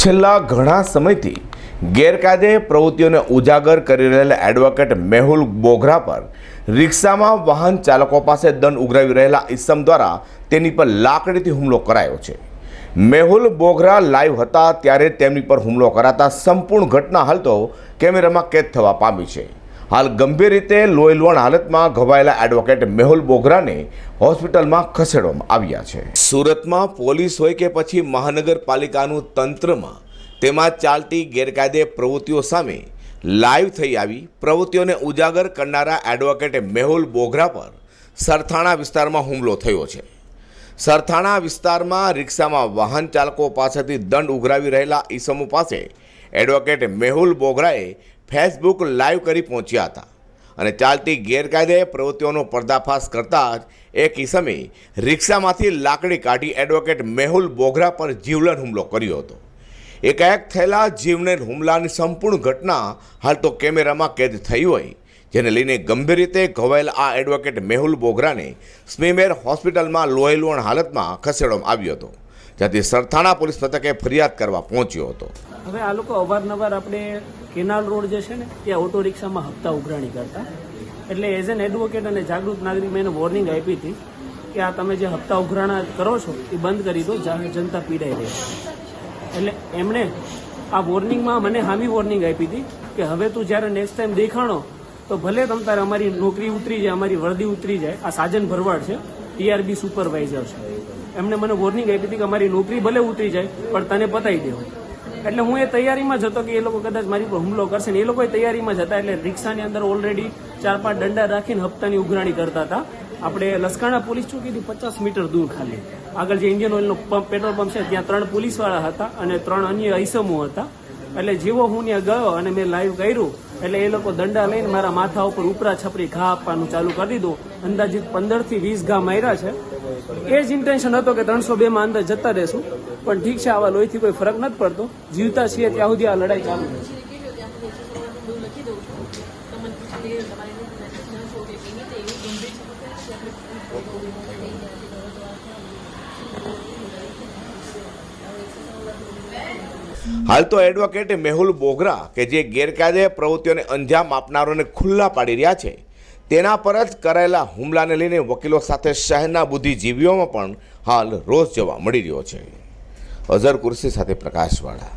છેલ્લા ઘણા સમયથી ગેરકાયદે પ્રવૃત્તિઓને ઉજાગર કરી રહેલા એડવોકેટ મેહુલ બોઘરા પર રિક્ષામાં વાહન ચાલકો પાસે દંડ ઉઘરાવી રહેલા ઇસમ દ્વારા તેની પર લાકડીથી હુમલો કરાયો છે. મેહુલ બોઘરા લાઈવ હતા ત્યારે તેમની પર હુમલો કરાતા સંપૂર્ણ ઘટના હાલ તો કેમેરામાં કેદ થવા પામી છે. હાલ ગંભીર રીતે લોહીલોણ હાલતમાં ઘવાયેલા એડવોકેટ મેહુલ બોગરાને હોસ્પિટલમાં ખસેડવામાં આવ્યા છે. સુરતમાં પોલીસ હોય કે પછી મહાનગરપાલિકાનું તંત્રમાં તેમાં ચાલતી ગેરકાયદે પ્રવૃત્તિઓ સામે લાઈવ થઈ આવી પ્રવૃત્તિઓને ઉજાગર કરનારા એડવોકેટ મેહુલ બોગરા પર સરથાણા વિસ્તારમાં હુમલો થયો છે. સરથાણા વિસ્તારમાં રિક્ષામાં વાહન ચાલકો પાસેથી દંડ ઉઘરાવી રહેલા ઈસમો પાસે એડવોકેટ મેહુલ બોગરાએ ફેસબુક લાઈવ કરી પહોંચ્યા હતા. અને ચાલતી ગેરકાયદે પ્રવૃત્તિઓનો પર્દાફાશ કરતા જ એક ઇસમે રિક્ષામાંથી લાકડી કાઢી એડવોકેટ મેહુલ બોગરા પર જીવલેણ હુમલો કર્યો હતો. એકાએક થયેલા જીવલેણ હુમલાની સંપૂર્ણ ઘટના હાલ તો કેમેરામાં કેદ થઈ હોય, જેને લઈને ગંભીર રીતે ઘવાયેલ આ એડવોકેટ મેહુલ બોગરાને સ્મીમેર હોસ્પિટલમાં લોહીલુણ હાલતમાં ખસેડવામાં આવ્યો હતો. જ્યાંથી સરથાણા પોલીસ મથકે ફરિયાદ કરવા પહોંચ્યો હતો. હવે આ લોકો અવારનવાર આપણે કેનાલ રોડ જે છે ને, ત્યાં ઓટો રિક્ષામાં હપ્તા ઉઘરાણી કરતા. એટલે એઝ એન એડવોકેટ અને જાગૃત નાગરિક મેં એને વોર્નિંગ આપી હતી કે આ તમે જે હપ્તા ઉઘરાણા કરો છો, એ બંધ કરી દો જનતા પીડાઈ રહી. એટલે એમણે આ વોર્નિંગમાં મને હામી વોર્નિંગ આપી હતી કે હવે તું જ્યારે નેક્સ્ટ ટાઈમ દેખાણો, તો ભલે તમ તારે અમારી નોકરી ઉતરી જાય, અમારી વર્દી ઉતરી જાય, આ સાજન ભરવાડ છે ટીઆરબી સુપરવાઇઝર છે. એમને મને વોર્નિંગ આપી હતી કે અમારી નોકરી ભલે ઉતરી જાય, પણ તને પતાવી દેવું. એટલે હું એ તૈયારીમાં જ હતો કે એ લોકો કદાચ મારી પર હુમલો કરશે ને એ લોકો તૈયારીમાં જ હતા, એટલે રિક્ષાની અંદર ઓલરેડી ચાર પાંચ દંડા રાખીને હપ્તાની ઉઘરાણી કરતા હતા. આપણે લસકાણા પોલીસ ચોકીથી પચાસ મીટર દૂર ખાલી. આગળ જે ઇન્ડિયન ઓઇલનો પેટ્રોલ પંપ છે, ત્યાં ત્રણ પોલીસવાળા હતા અને ત્રણ અન્ય ઐસમો હતા. એટલે જેવો હું ત્યાં ગયો અને મેં લાઈવ કર્યું, એટલે એ લોકો દંડા લઈને મારા માથા ઉપર ઉપરા છપરી ઘા આપવાનું ચાલુ કરી દીધું. અંદાજિત પંદરથી વીસ ઘા માર્યા છે. એ જ ઇન્ટેન્શન હતો કે ત્રણસો બે માં અંદર જતા રહેશું. પણ ઠીક છે, આવા લોહીથી કોઈ ફરક નથી પડતો. જીવતા છીએ ત્યાં સુધી આ લડાઈ ચાલુ રહેશે. હાલ તો એડવોકેટ મેહુલ બોગરા કે જે ગેરકાયદે પ્રવૃત્તિઓને અંજામ આપનારોને ખુલ્લા પાડી રહ્યા છે. તેના પર જ કરાયેલા હુમલાને લઈને વકીલો સાથે શહેરના બુદ્ધિજીવીઓમાં પણ હાલ રોષ જોવા મળી રહ્યો છે. અઝર કુર્સી સાથે પ્રકાશવાળા